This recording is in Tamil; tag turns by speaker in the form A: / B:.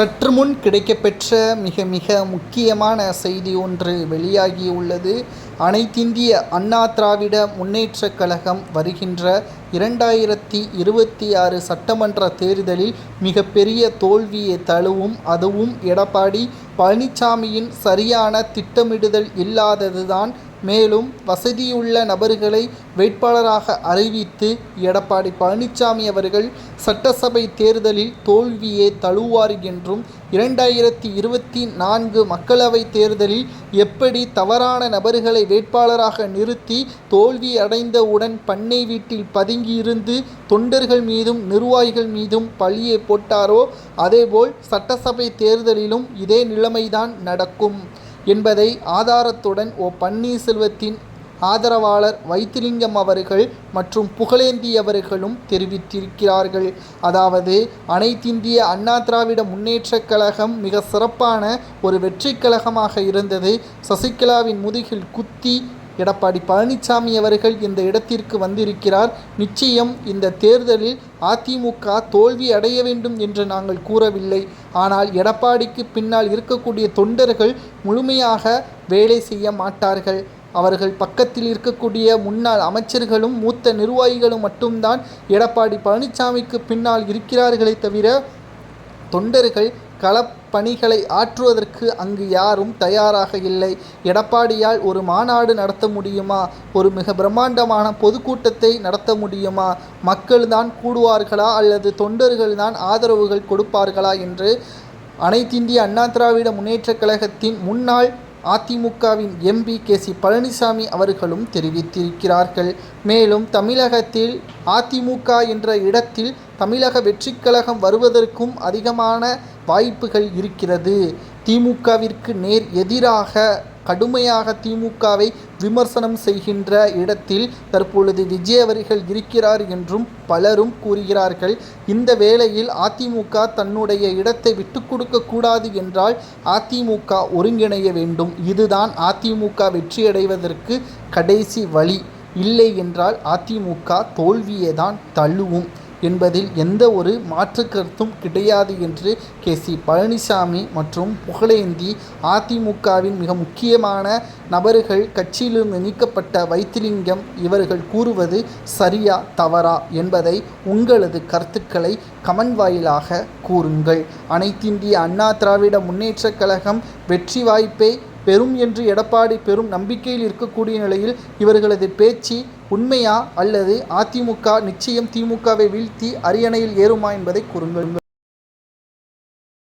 A: சற்று முன் கிடைக்கப்பெற்ற மிக மிக முக்கியமான செய்தி ஒன்று வெளியாகியுள்ளது. அனைத்திந்திய அண்ணா திராவிட முன்னேற்றக் கழகம் வருகின்ற இரண்டாயிரத்தி இருபத்தி ஆறு சட்டமன்ற தேர்தலில் மிகப்பெரிய தோல்வியை தழுவும் அதுவும் எடப்பாடி பழனிசாமியின் சரியான திட்டமிடுதல் இல்லாததுதான் மேலும் வசதியுள்ள நபர்களை வேட்பாளராக அறிவித்து எடப்பாடி பழனிசாமி அவர்கள் சட்டசபை தேர்தலில் தோல்வியே தழுவார் என்றும் இரண்டாயிரத்தி இருபத்தி நான்கு மக்களவைத் தேர்தலில் எப்படி தவறான நபர்களை வேட்பாளராக நிறுத்தி தோல்வி அடைந்தவுடன் பண்ணை வீட்டில் பதுங்கியிருந்து தொண்டர்கள் மீதும் நிர்வாகிகள் மீதும் பழியை போட்டாரோ அதேபோல் சட்டசபை தேர்தலிலும் இதே நிலைமைதான் நடக்கும். என்பதை ஆதாரத்துடன் ஓ பன்னீர்செல்வத்தின் ஆதரவாளர் வைத்திலிங்கம் அவர்கள் மற்றும் புகழேந்தி அவர்களும் தெரிவித்திருக்கிறார்கள். அதாவது அனைத்திந்திய அண்ணா திராவிட முன்னேற்றக் கழகம் மிக சிறப்பான ஒரு வெற்றிக் கழகமாக இருந்தது. சசிகலாவின் முதுகில் குத்தி எடப்பாடி பழனிசாமி அவர்கள் இந்த இடத்திற்கு வந்திருக்கிறார். நிச்சயம் இந்த தேர்தலில் அதிமுக தோல்வி அடைய வேண்டும் என்று நாங்கள் கூறவில்லை. ஆனால் எடப்பாடிக்கு பின்னால் இருக்கக்கூடிய தொண்டர்கள் முழுமையாக வேலை செய்ய மாட்டார்கள். அவர்கள் பக்கத்தில் இருக்கக்கூடிய முன்னாள் அமைச்சர்களும் மூத்த நிர்வாகிகளும் மட்டும்தான் எடப்பாடி பழனிசாமிக்கு பின்னால் இருக்கிறார்களே தவிர தொண்டர்கள் களப்பணிகளை ஆற்றுவதற்கு அங்கு யாரும் தயாராக இல்லை. எடப்பாடியால் ஒரு மாநாடு நடத்த முடியுமா? ஒரு மிக பிரம்மாண்டமான பொதுக்கூட்டத்தை நடத்த முடியுமா? மக்கள்தான் கூடுவார்களா? அல்லது தொண்டர்கள் தான் ஆதரவுகள் கொடுப்பார்களா? என்று அனைத்திந்திய அண்ணா திராவிட முன்னேற்றக் கழகத்தின் முன்னாள் அதிமுகவின் எம்பி கே சி பழனிசாமி அவர்களும் தெரிவித்திருக்கிறார்கள். மேலும் தமிழகத்தில் அதிமுக என்ற இடத்தில் தமிழக வெற்றிக்கழகம் வருவதற்கும் அதிகமான வாய்ப்புகள் இருக்கிறது. திமுகவிற்கு நேர் எதிராக கடுமையாக திமுகவை விமர்சனம் செய்கின்ற இடத்தில் தற்பொழுது விஜய் அவர்கள் இருக்கிறார் என்றும் பலரும் கூறுகிறார்கள். இந்த வேளையில் அதிமுக தன்னுடைய இடத்தை விட்டு கொடுக்க கூடாது என்றால் அதிமுக ஒருங்கிணைய வேண்டும். இதுதான் அதிமுக வெற்றியடைவதற்கு கடைசி வழி. இல்லை என்றால் அதிமுக தோல்வியை தான் தள்ளுவும். என்பதில் எந்த ஒரு மாற்று கருத்தும் கிடையாது என்று கே. சி. பழனிசாமி மற்றும் புகழேந்தி அதிமுகவின் மிக முக்கியமான நபர்கள் கட்சியிலிருந்து நீக்கப்பட்ட வைத்திலிங்கம் இவர்கள் கூறுவது சரியா தவறா என்பதை உங்களது கருத்துக்களை கமெண்ட் வாயிலாக கூறுங்கள். அனைத்திந்திய அண்ணா திராவிட முன்னேற்றக் கழகம் வெற்றி வாய்ப்பை பெறும் என்று எடப்பாடி பெரும் நம்பிக்கையில் இருக்கக்கூடிய நிலையில் இவர்களது பேச்சு உண்மையா அல்லது அதிமுக நிச்சயம் திமுகவை வீழ்த்தி அரியணையில் ஏறுமா என்பதை கூறுங்கள்.